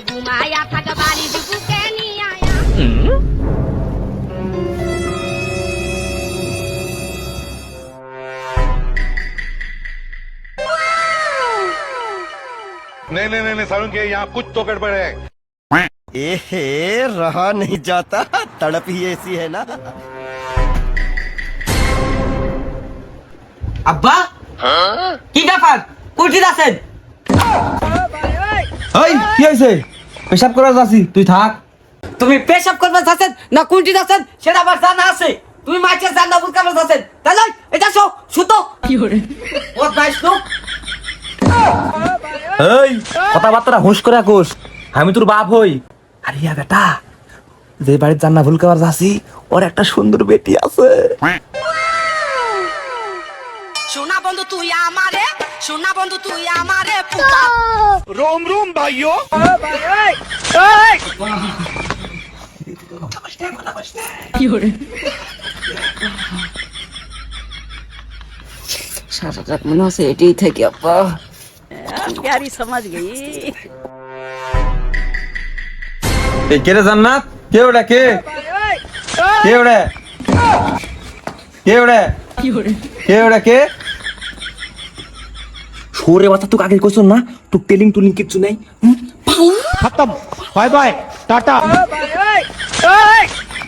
घुमाया था के नहीं आया। नहीं नहीं नहीं, के यहाँ कुछ तो गड़बड़ है। एहे रहा नहीं जाता। तड़प ही ऐसी है ना। अब्बा? हाँ? की गफर कुर्सी दासन এই কি হয়েছে? পেশাব করা যাচ্ছি তুই থাক। তুমি পেশাব করবে যাচ্ছেন না কুঠিত আছেন সেটা আবার জানা আছে। তুমি মাছের জানা বুঝতে যাচ্ছেন। তাই এটা শো সুতো। কি করে ও বাইশ লোক। এই কথাবার্তা হুঁশ করে কোষ আমি তোর বাপ হই। আরে ইয়া বেটা যে বাড়ির জান্না ভুল খাবার যাচ্ছি ওর একটা সুন্দর বেটি আছে। সোনা বন্ধু তুই আমারে সোনা বন্ধু তুই আমারে পুতা। রোম রোম ভাইও সারা রাত মনে হচ্ছে এটাই থেকে আপা প্যারি সমাজ গেই এই কে রে জান্নাত? কে ওটা কে? কে ওটা? কে ওটা? কে ওটা কে? ছোরে বাচ্চা তুই আগে কইছ না? তুই টেলিং টুলিং কিচ্ছু নাই? খতম। Bye bye. টাটা।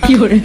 কি করে